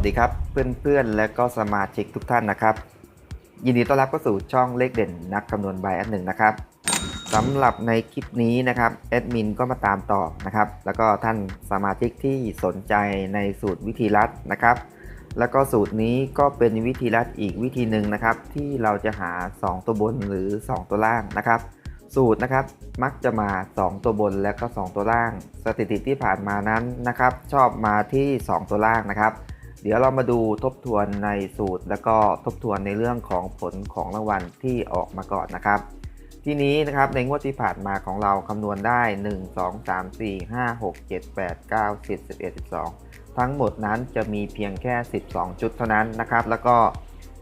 สดีครับเพื่อนๆ และก็สมาชิกทุกท่านนะครับ ยินดีต้อนรับเข้าสู่ช่องเลขเด่นนักคำนวณใบอันหนึ่งนะครับสำหรับในคลิปนี้นะครับแอดมินก็มาตามต่อนะครับ แล้วก็ท่านสมาชิกที่สนใจในสูตรวิธีลัดนะครับ แล้วก็สูตรนี้ก็เป็นวิธีลัดอีกวิธีหนึ่งนะครับ ที่เราจะหา 2 ตัวบนหรือ 2 ตัวล่างนะครับ สูตรนะครับมักจะมา 2 ตัวบนและก็ 2 ตัวล่าง สถิติที่ผ่านมานั้นนะครับ ชอบมาที่ 2 ตัวล่างนะครับ เดี๋ยวเรามาดูทบทวนในสูตร แล้วก็ทบทวนในเรื่องของผลของรางวัลที่ออกมาก่อนนะครับ ที่นี้นะครับในงวดที่ผ่านมาของเราคำนวณได้ 1 2 3 4 5 6 7 8 9 10 11 12 ทั้งหมดนั้นจะมีเพียงแค่ 12 จุดเท่านั้นนะครับ แล้วก็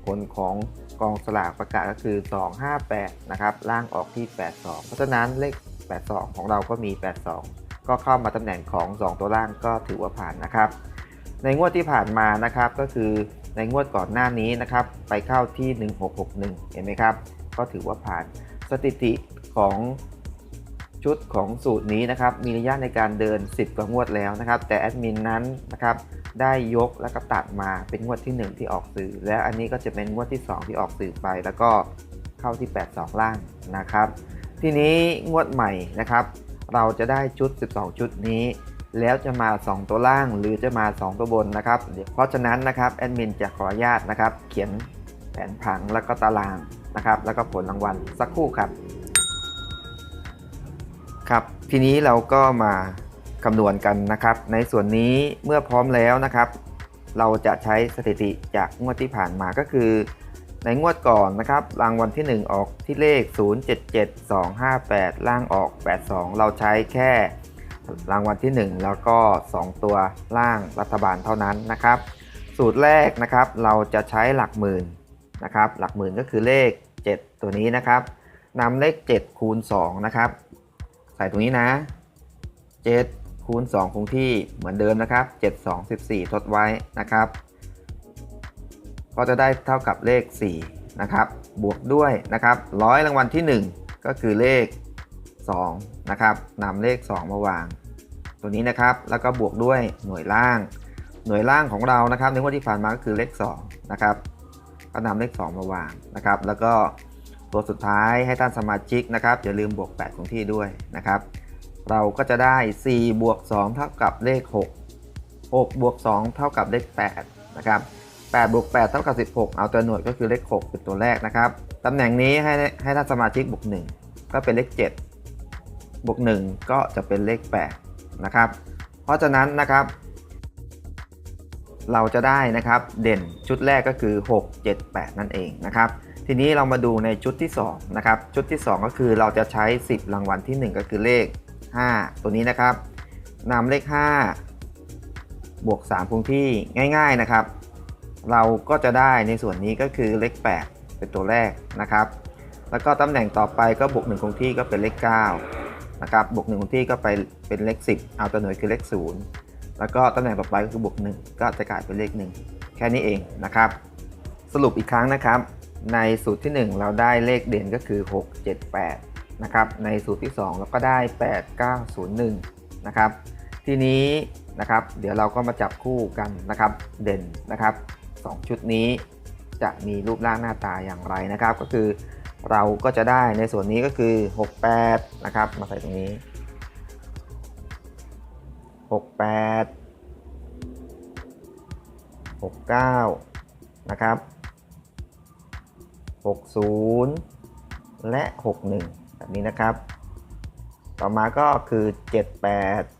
ผลของกองสลากประกาศก็คือ 258 นะครับ ล่างออกที่ 82 เพราะฉะนั้นเลข 82 ของเราก็มี 82 ก็เข้ามาตำแหน่งของ 2 ตัวล่างก็ถือว่าผ่านนะครับ ในงวดที่ผ่านมานะครับก็คือในงวดก่อนหน้านี้นะครับไปเข้าที่ 1661 เห็นไหมครับ ก็ถือว่าผ่านสถิติของชุดของสูตรนี้นะครับมีระยะในการเดิน 10 กว่างวดแล้วนะครับ แต่แอดมินนั้นนะครับได้ยกแล้วก็ตัดมาเป็นงวดที่ 1 ที่ออกสื่อ และอันนี้ก็จะเป็นงวดที่ 2 ที่ออกสื่อไป แล้วก็เข้าที่ 82 ล่างนะครับ ทีนี้งวดใหม่นะครับ เราจะได้ชุด 12 ชุดนี้ แล้วจะมา 2 ตัวล่างหรือจะมา 2 ตัวบนนะครับเพราะฉะนั้นนะครับแอดมินจะขออนุญาตนะครับ เขียนแผนผังแล้วก็ตารางนะครับ แล้วก็ผลรางวัลสักครู่ครับครับ ทีนี้เราก็มาคำนวณกันนะครับ ในส่วนนี้เมื่อพร้อมแล้วนะครับ เราจะใช้สถิติจากงวดที่ผ่านมาก็คือ ในงวดก่อนนะครับ รางวัลที่ 1 ออกที่เลข 077258 ล่างออก 82 เราใช้แค่ รางวัลที่ 1 แล้วก็ 2 ตัวล่างรัฐบาลเท่านั้นนะครับ สูตรแรกนะครับเราจะใช้หลักหมื่นนะครับหลักหมื่นก็คือเลข 7 ตัวนี้นะครับนำเลข 7 คูณ2นะครับใส่ตรงนี้นะ 7 คูณ 2 คงที่เหมือนเดิมนะครับ 7 2 14 ทดไว้นะครับ ก็จะได้เท่ากับเลข 4 นะครับ บวกด้วยนะครับร้อยรางวัลที่ 1 ก็คือเลข 2นะครับนำเลข 2 มาวาง ตัวนี้นะครับแล้วก็บวกด้วยหน่วยล่าง หน่วยล่างของเรานะครับในงวดที่ผ่านมาก็คือเลข2นะครับก็นำเลข 2 มาวางนะครับแล้วก็ตัวสุดท้ายให้ท่านสมาชิกนะครับอย่าลืมบวก 8 ของที่ด้วยนะครับเราก็จะได้ 4 บวก 2 เท่ากับเลข 6 6 บวก 2 เท่ากับเลข 8 นะครับ 8 บวก 8 เท่ากับ 16 เอาตัวหน่วยก็คือเลข 6 เป็นตัวแรกนะครับ ตำแหน่งนี้ให้ให้ท่านสมาชิกบวก 1 ก็เป็นเลข 7 บวก1 ก็จะเป็นเลข8นะครับ เพราะฉะนั้นนะครับ เราจะได้นะครับเด่นชุดแรกก็คือ 6 7 8 นั่นเองนะครับ ทีนี้เรามาดูในชุดที่2นะครับชุดที่ 2 ก็คือเราจะใช้ 10 รางวัลที่ 1 ก็คือเลข 5 ตัวนี้นะครับนำเลข 5 บวก3คงที่ง่าย ๆนะครับ เราก็จะได้ในส่วนนี้ก็คือเลข 8 เป็นตัวแรกนะครับ แล้วก็ตำแหน่งต่อไปก็บวก1คงที่ก็เป็นเลข 9 นะครับบวก1คงที่ก็ไปเป็นเลข 10 เอาตัวหน่วยคือเลข 0 แล้วก็ตำแหน่งต่อไปก็คือบวก 1 ก็จะกลายเป็นเลข 1 แค่นี้เองนะครับ สรุปอีกครั้งนะครับ ในสูตรที่ 1 เราได้เลขเด่นก็คือ 6 7 8 นะครับ ในสูตรที่ 2 เราก็ได้ 8 9 0 1 นะครับ ทีนี้นะครับ เดี๋ยวเราก็มาจับคู่กันนะครับ เด่นนะครับ 2 ชุดนี้จะมีรูปร่างหน้าตาอย่างไรนะครับ ก็คือ เราก็จะได้ในส่วนนี้ก็คือ 68 นะครับ มาใส่ตรงนี้ 68 69 นะครับ 60 และ 61 แบบนี้นะครับ ต่อมาก็คือ 78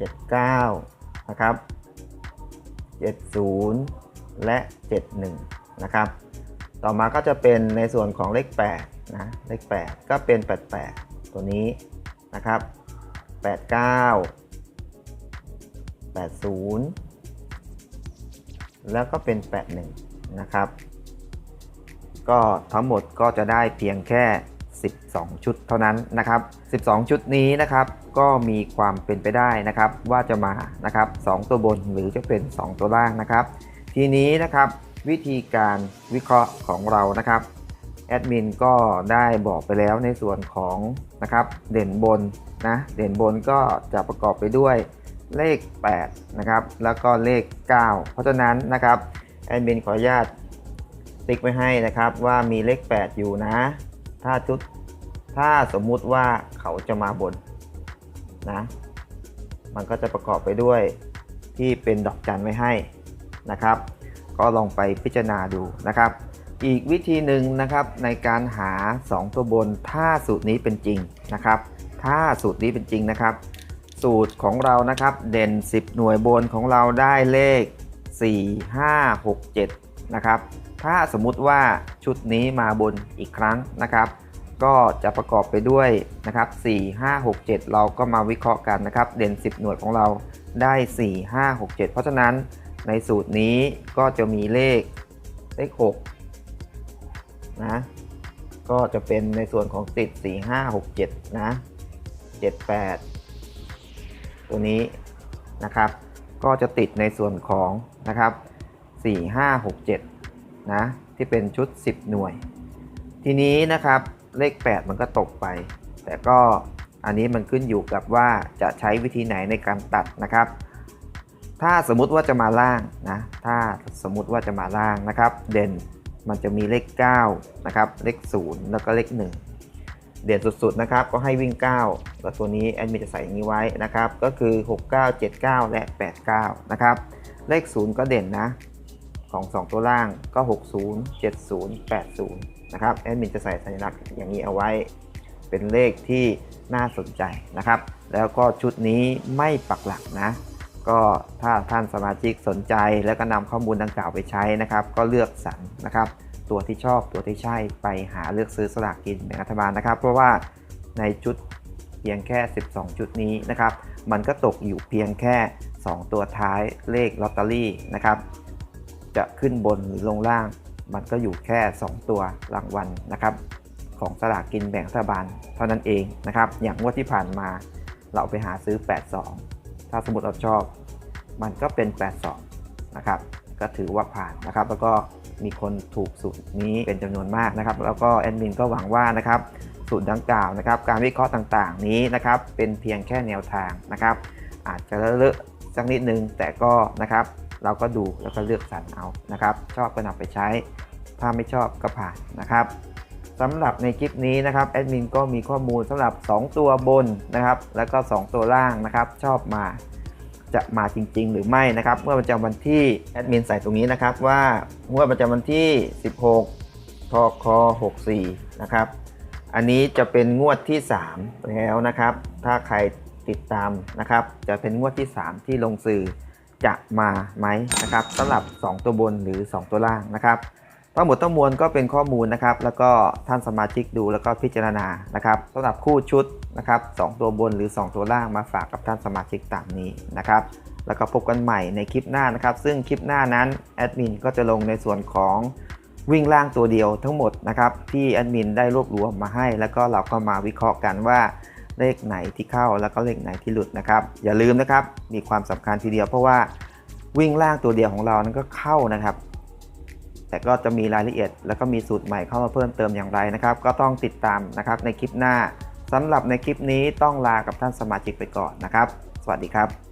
79 นะครับ 70 และ 71 นะครับ ต่อมาก็จะเป็นในส่วนของเลข8นะเลข 8 ก็เป็น 88 ตัวนี้นะครับ 89 80 แล้วก็เป็น 81 นะครับ ก็ทั้งหมดก็จะได้เพียงแค่ 12 ชุดเท่านั้นนะครับ 12 ชุดนี้นะครับก็มีความเป็นไปได้นะครับว่าจะมานะครับ 2 ตัวบนหรือจะเป็น 2 ตัวล่างนะครับ ทีนี้นะครับ วิธีการวิเคราะห์ของเรานะครับแอดมินก็ได้บอกไปแล้วในส่วนของนะครับเด่นบนนะเด่นบนก็จะประกอบไปด้วยเลข 8 นะครับ แล้วก็เลข 9 เพราะฉะนั้นนะครับแอดมินขออนุญาตติ๊กไว้ให้นะครับว่ามีเลข 8 อยู่นะ ถ้าชุดถ้าสมมุติว่าเขาจะมาบนนะมันก็จะประกอบไปด้วยที่เป็นดอกจันไว้ให้นะครับ ก็ลองไปพิจารณาดูนะครับ อีกวิธีหนึ่งนะครับในการหา 2 ตัวบนถ้าสูตรนี้เป็นจริงนะครับ ถ้าสูตรนี้เป็นจริงนะครับ สูตรของเรานะครับเด่น 10 หน่วยบนของเราได้เลข 4 5 6 7 นะครับ ถ้าสมมุติว่าชุดนี้มาบนอีกครั้งนะครับก็จะประกอบไปด้วยนะครับ 4 5 6 7 เราก็มาวิเคราะห์กันนะครับ เด่น 10 หน่วยของเราได้ 4 5 6 7 เพราะฉะนั้น ในสูตรนี้ก็จะมีเลขเลข6นะก็จะเป็นในส่วนของติด 4 5 6 7 นะ 7 8 ตัวนี้นะครับ ก็จะติดในส่วนของนะครับ 4 5 6 7 นะ ที่เป็นชุด 10 หน่วย ทีนี้นะครับเลข 8 มันก็ตกไป แต่ก็อันนี้มันขึ้นอยู่กับว่าจะใช้วิธีไหนในการตัดนะครับ ถ้าสมมุติว่าจะมาล่างนะ ถ้าสมมุติว่าจะมาล่างนะครับ เด่นมันจะมีเลข9นะครับ เลข 0 แล้วก็เลข 1 เด่นสุดๆนะครับ ก็ให้วิ่ง 9 แล้วตัวนี้แอดมินจะใส่อย่างนี้ไว้นะครับ ก็คือ 69 79 และ 89 นะครับ เลข 0 ก็เด่นนะ ของ 2 ตัวล่างก็ 60 70 80 นะครับ แอดมินจะใส่สัญลักษณ์อย่างนี้เอาไว้ เป็นเลขที่น่าสนใจนะครับ แล้วก็ชุดนี้ไม่ปักหลักนะ ก็ถ้าท่านสมาชิกสนใจแล้วก็นำข้อมูลดังกล่าวไปใช้นะครับ ก็เลือกสรรนะครับ ตัวที่ชอบตัวที่ใช่ไปหาเลือกซื้อสลากกินแบ่งรัฐบาลนะครับ เพราะว่าในชุดเพียงแค่ 12 ชุดนี้นะครับ มันก็ตกอยู่เพียงแค่ 2 ตัวท้ายเลขลอตเตอรี่นะครับ จะขึ้นบนหรือลงล่าง มันก็อยู่แค่ 2 ตัวรางวัลนะครับ ของสลากกินแบ่งรัฐบาลเท่านั้นเองนะครับ อย่างงวดที่ผ่านมาเราไปหาซื้อ 82 ถ้าสมมติเราชอบ มันก็เป็น 82 นะครับ ก็ถือว่าผ่านนะครับ แล้วก็มีคนถูกสูตรนี้เป็นจำนวนมากนะครับ แล้วก็แอดมินก็หวังว่านะครับสูตรดังกล่าวนะครับ การวิเคราะห์ต่างๆ นี้นะครับ เป็นเพียงแค่แนวทางนะครับ อาจจะเลอะสักนิดนึง แต่ก็นะครับ เราก็ดูแล้วก็เลือกสรรเอานะครับ ชอบก็นำไปใช้ ถ้าไม่ชอบก็ผ่านนะครับ สำหรับในคลิปนี้นะครับแอดมินก็มีข้อมูลสำหรับ 2 ตัวบนนะครับ แล้วก็ 2 ตัวล่างนะครับ ชอบมาจะมาจริง ๆ หรือไม่นะครับเมื่อประจำวันที่แอดมินใส่ตรงนี้นะครับว่างวดประจำวันที่ 16ทค64 นะครับ อันนี้จะเป็นงวดที่ 3 แล้วนะครับ ถ้าใครติดตามนะครับ จะเป็นงวดที่ 3 ที่ลงสื่อจะมาไหมนะครับสำหรับ 2 ตัวบนหรือ 2 ตัวล่างนะครับ ทั้งหมดทั้งมวลก็เป็นข้อมูลนะครับ แล้วก็ท่านสมาชิกดูแล้วก็พิจารณานะครับสำหรับคู่ชุดนะครับสองตัวบนหรือ 2 ตัวล่างมาฝากกับท่านสมาชิกตามนี้นะครับ แล้วก็พบกันใหม่ในคลิปหน้านะครับ ซึ่งคลิปหน้านั้นแอดมินก็จะลงในส่วนของวิ่งล่างตัวเดียวทั้งหมดนะครับที่แอดมินได้รวบรวมมาให้ แล้วก็เราก็มาวิเคราะห์กันว่าเลขไหนที่เข้าแล้วก็เลขไหนที่หลุดนะครับ อย่าลืมนะครับมีความสำคัญทีเดียวเพราะว่าวิ่งล่างตัวเดียวของเรานั้นก็เข้านะครับ แต่ก็จะมีรายละเอียด แล้วก็มีสูตรใหม่เข้ามาเพิ่มเติมอย่างไรนะครับ ก็ต้องติดตามนะครับในคลิปหน้าสำหรับในคลิปนี้ต้องลากับท่านสมาชิกไปก่อนนะครับ สวัสดีครับ